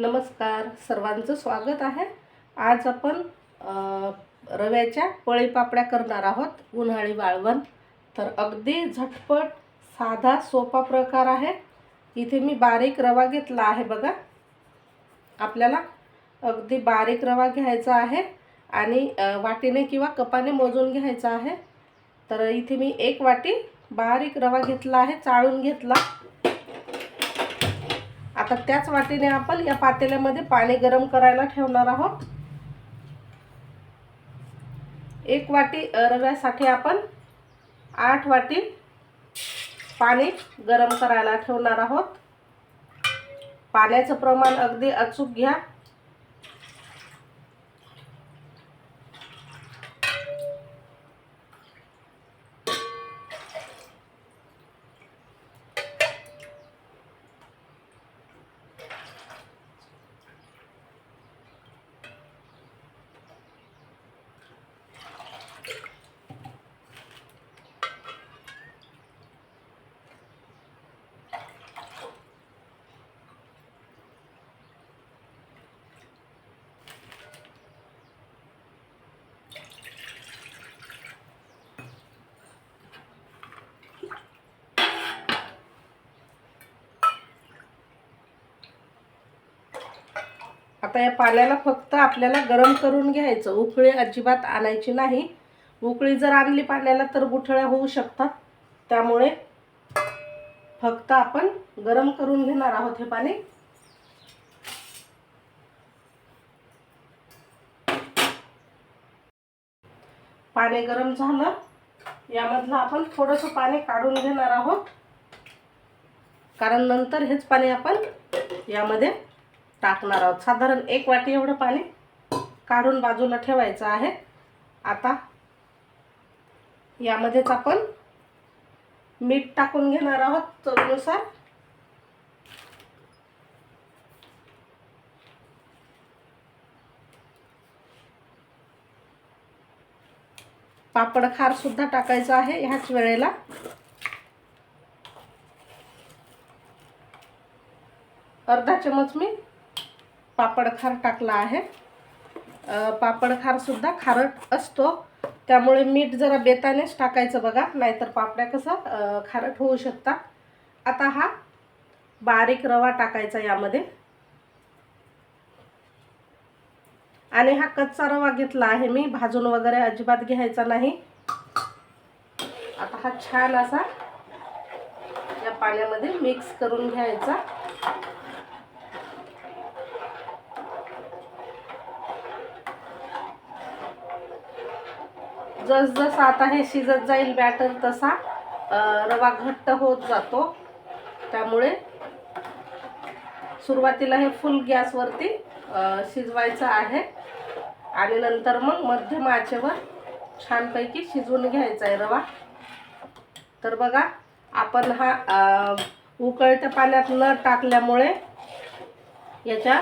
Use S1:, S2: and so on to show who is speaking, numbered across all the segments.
S1: नमस्कार सर्वांचं स्वागत आहे. आज आपण रव्याच्या पोळी पापड्या करणार आहोत उन्हाळी वाळवण तर अगदी झटपट साधा सोपा प्रकार आहे. इथे मी बारीक रवा घेतला आहे बघा. आपल्याला अगदी बारीक रवा घ्यायचा आहे आणि वाटीने किंवा कपाने मोजून घ्यायचा आहे. तर इथे मी एक वाटी बारीक रवा घेतला आहे चाळून घेतला. आता त्याच वाटीने आपण या पातेल्यामध्ये पाणी गरम करायला ठेवणार आहोत. एक वाटी रव्यासाठी आपण आठ वाटी पाणी गरम करायला ठेवणार आहोत. पाण्याचं प्रमाण अगदी अचूक घ्या. आता या पाण्याला फक्त आपल्याला गरम करून घ्यायचं. उकळी अजिबात आणायची नाही. उकळी जर आणली पाण्याला तर गुठळ्या होऊ शकतात. त्यामुळे फक्त आपण गरम करून घेणार आहोत हे पाणी. पाणी गरम झालं. यामधलं आपण थोडंसं पाणी काढून घेणार आहोत. कारण नंतर हेच पाणी आपण यामध्ये टाकणार आहोत. साधारण एक वाटी एवढं पाणी काढून बाजूला ठेवायचं आहे. आता यामध्येच आपण मीठ टाकून घेणार आहोत चवीनुसार. पापड खार सुद्धा टाकायचं आहे ह्याच वेळेला. अर्धा चमच मी पापड खार टाकला आहे. पापडखारसुद्धा पापड खारट असतो. त्यामुळे मीठ जरा बेतानेच टाकायचं बघा नाहीतर पापड्या कसं खारट होऊ शकतात. आता हा बारीक रवा टाकायचा यामध्ये. आणि हा कच्चा रवा घेतला आहे मी भाजून वगैरे अजिबात घ्यायचा नाही. आता हा छान असा या पाण्यामध्ये मिक्स करून घ्यायचा. जस जसं आता हे शिजत जाईल बॅटर तसा रवा घट्ट होत जातो. त्यामुळे सुरुवातीला हे फुल गॅसवरती शिजवायचं आहे. आणि नंतर मग मध्यम आचेवर छानपैकी शिजवून घ्यायचा आहे रवा. तर बघा आपण हा उकळत्या पाण्यात न टाकल्यामुळे याच्या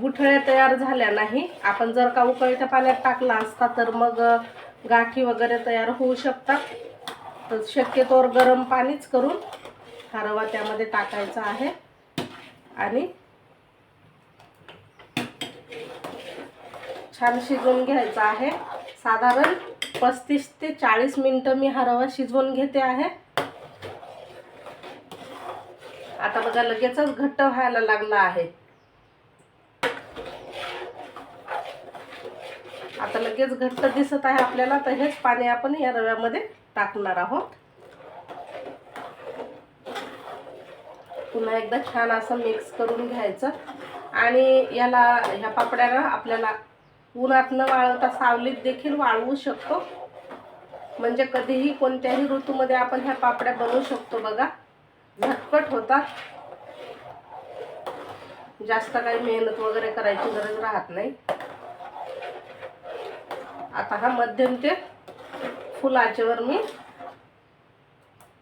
S1: गुठळ्या तयार झाल्या नाही. आपण जर का उकळत्या पाण्यात टाकला असता तर मग गाठी वगैरे तयार होऊ शकतात. तर शक्यतोवर गरम पाणीच करून हा रवा त्यामध्ये टाकायचा आहे. आणि छान शिजवून घ्यायचा आहे. साधारण पस्तीस ते चाळीस मिनटं मी हा रवा शिजवून घेते आहे. आता बघा लगेचच घट्ट व्हायला लागला आहे आता लगेच घट्ट दिसत आहे आपल्याला तर हेच पाणी आपण या रव्यामध्ये टाकणार आहोत. पुन्हा एकदा छान असं मिक्स करून घ्यायचं. आणि याला ह्या पापड्याला आपल्याला उन्हात न वाळवता सावलीत देखील वाळवू शकतो. म्हणजे कधीही कोणत्याही ऋतूमध्ये आपण ह्या पापड्या बनवू शकतो बघा. झटपट होतात. जास्त काही मेहनत वगैरे करायची गरज राहत नाही. आता हा मध्यम ते फुलाच्यावर मी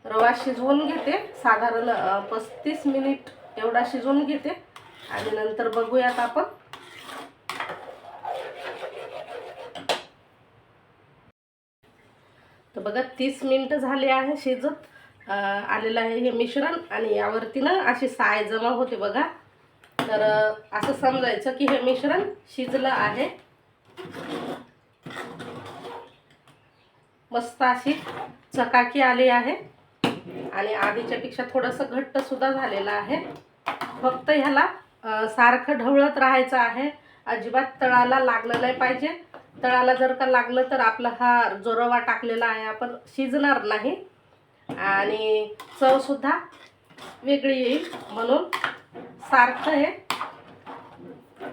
S1: रवा शिजवून घेते. साधारण पस्तीस मिनिट एवढा शिजवून घेते. आणि नंतर बघूयात आपण. तर बघा तीस मिनटं झाली आहे शिजत. आलेलं आहे हे मिश्रण आणि यावरती ना अशी साय जमा होते बघा. तर असं समजायचं की हे मिश्रण शिजलं आहे. मस्त अशी चकाकी आली आहे. आणि आधीच्यापेक्षा थोडंसं घट्टसुद्धा झालेलं आहे. फक्त ह्याला सारखं ढवळत राहायचं आहे. अजिबात तळाला लागलं नाही पाहिजे. तळाला जर का लागलं तर आपला हा जो रवा टाकलेला आहे. आपण शिजणार नाही. आणि चवसुद्धा वेगळी येईल म्हणून सारखं हे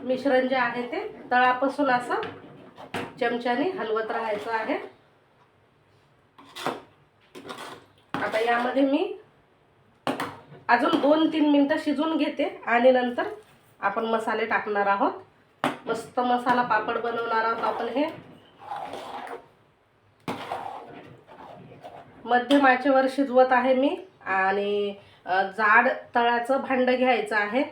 S1: मिश्रण जे आहे ते तळापासून असं चमच्याने हलवत राहायचं आहे. आता यामध्ये मी अजून दोन तीन मिनटं शिजून घेते आणि नंतर आपण मसाले टाकणार आहोत. मस्त मसाला पापड बनवणार आहोत आपण हे. मध्यम आचेवर शिजवत आहे मी आणि जाड तळाचं भांडं घ्यायचं आहे.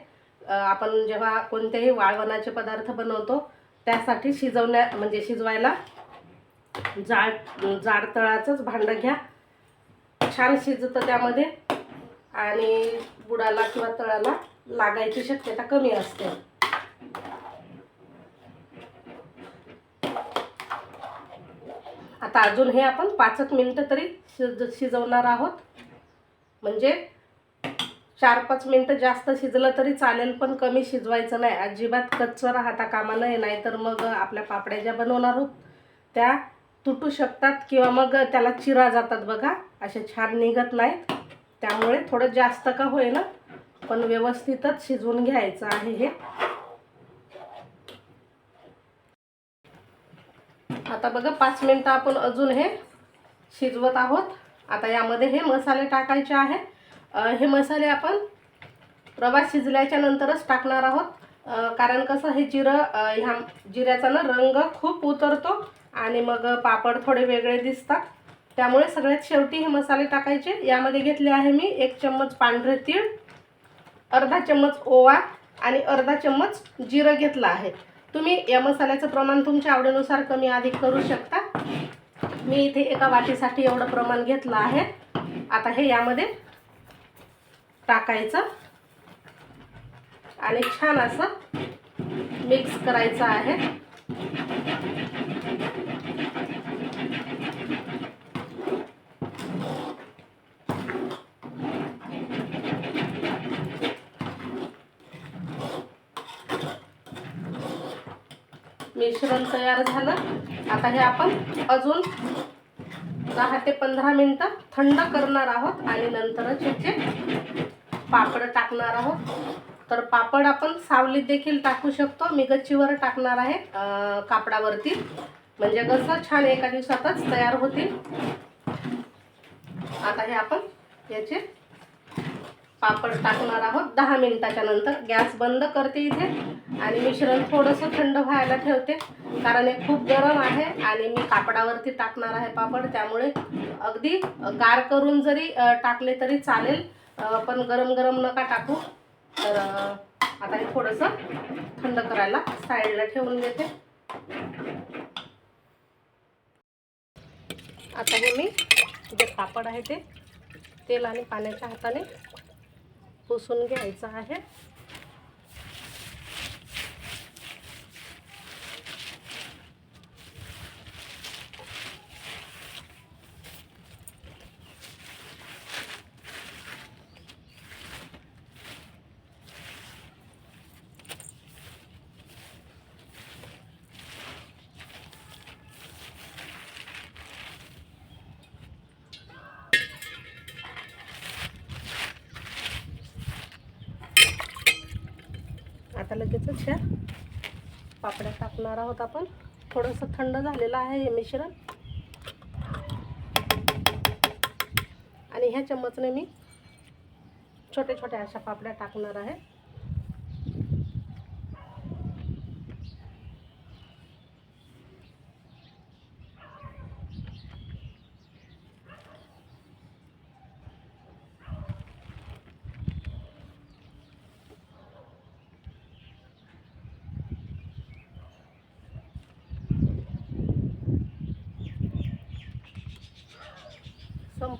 S1: आपण जेव्हा कोणतेही वाळवणाचे पदार्थ बनवतो त्यासाठी शिजवण्या म्हणजे शिजवायला जाड जाड तळाचंच भांडं घ्या. छान शिजतं त्यामध्ये. आणि बुडाला किंवा तळाला लागायची शक्यता कमी असते. आता अजून हे आपण पाचच मिनटं तरी शिज शिजवणार आहोत. म्हणजे चार पाच मिनटं जास्त शिजलं तरी चालेल पण कमी शिजवायचं नाही. अजिबात कच्चं राहता कामा नये नाहीतर मग आपल्या पापड्या ज्या बनवणार आहोत त्या तुटू शकतात किंवा मग त्याला चिरा जातात बघा. असे छान निघत नाहीत. त्यामुळे थोडं जास्त का होईना पण व्यवस्थितच शिजवून घ्यायचं आहे हे. आता बघा पाच मिनटं आपण अजून हे शिजवत आहोत. आता यामध्ये हे मसाले टाकायचे आहे. हे मसाले आपण रवा शिजल्याच्या नंतरच टाकणार आहोत. कारण कसं हे जिरं ह्या जिऱ्याचा ना रंग खूप उतरतो आणि मग पापड थोडे वेगळे दिसतात. त्यामुळे सगळ्यात शेवटी हे मसाले टाकायचे. यामध्ये घेतले आहे मी एक चम्मच पांढरे तीळ अर्धा चम्मच ओवा आणि अर्धा चम्मच जिरं घेतलं आहे. तुम्ही या मसाल्याचं प्रमाण तुमच्या आवडीनुसार कमी अधिक करू शकता. मी इथे एका वाटीसाठी एवढं प्रमाण घेतलं आहे. आता हे यामध्ये टाकायचं. आणि छान असं मिक्स करायचं आहे. मिश्रण तयार झालं. आता हे आपण अजून दहा ते पंधरा मिनटं थंड करणार आहोत आणि नंतरच याचे पापड टाकणार आहोत. तर पापड आपण सावलीत देखील टाकू शकतो. मी गच्चीवर टाकणार आहे कापडावरती. म्हणजे कसं छान एका दिवसातच तयार होतील. आता हे आपण याचे पापड टाकणार आहोत. दहा मिनिटाच्या नंतर गॅस बंद करते इथे. आणि मिश्रण थोडंसं थंड व्हायला ठेवते. कारण हे खूप गरम आहे आणि मी कापडावरती टाकणार आहे पापड. त्यामुळे अगदी गार करून जरी टाकले तरी चालेल. पण गरम गरम नका टाकू. तर आता हे थोडंसं थंड करायला साईडला ठेवून देते. आता हे मी जे पापड आहे ते तेल आणि पाण्याच्या हाताने पुसून घ्यायचं आहे. आता लगेचच ह्या पापड्या टाकणार आहोत आपण. थोडंसं थंड झालेलं आहे हे मिश्रण. आणि ह्या चम्मचने मी छोट्या छोट्या अशा पापड्या टाकणार आहे.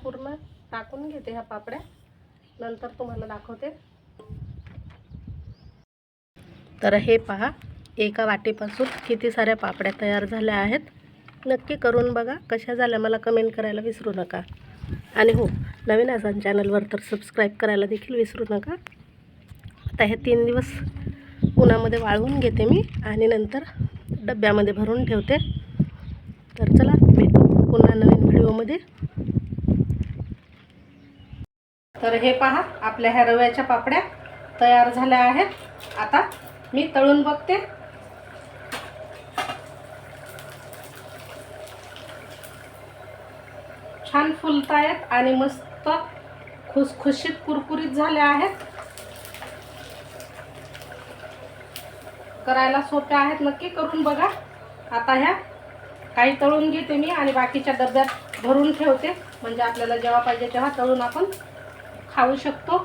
S1: पूर्ण टाकून घेते ह्या पापड्या. नंतर तुम्हाला दाखवते. तर हे पहा एका वाटीपासून किती साऱ्या पापड्या तयार झाल्या आहेत. नक्की करून बघा कशा झाल्या मला कमेंट करायला विसरू नका. आणि हो नवीन असाल चॅनलवर तर सबस्क्राईब करायला देखील विसरू नका. आता हे तीन दिवस उन्हामध्ये वाळवून घेते मी आणि नंतर डब्यामध्ये भरून ठेवते. तर चला भेटू पुन्हा नवीन व्हिडिओमध्ये तर हे पहा आपल्या ह्या रव्याच्या पापड्या तयार झाल्या आहेत. आता मी तळून बघते. छान फुलतायत आणि मस्त खुसखुशीत कुरकुरीत झाल्या आहेत. करायला सोप्या आहेत नक्की करून बघा. आता ह्या काही तळून घेते मी आणि बाकीच्या डब्यात भरून ठेवते. म्हणजे आपल्याला जेव्हा पाहिजे तेव्हा तळून आपण खाऊ शकतो.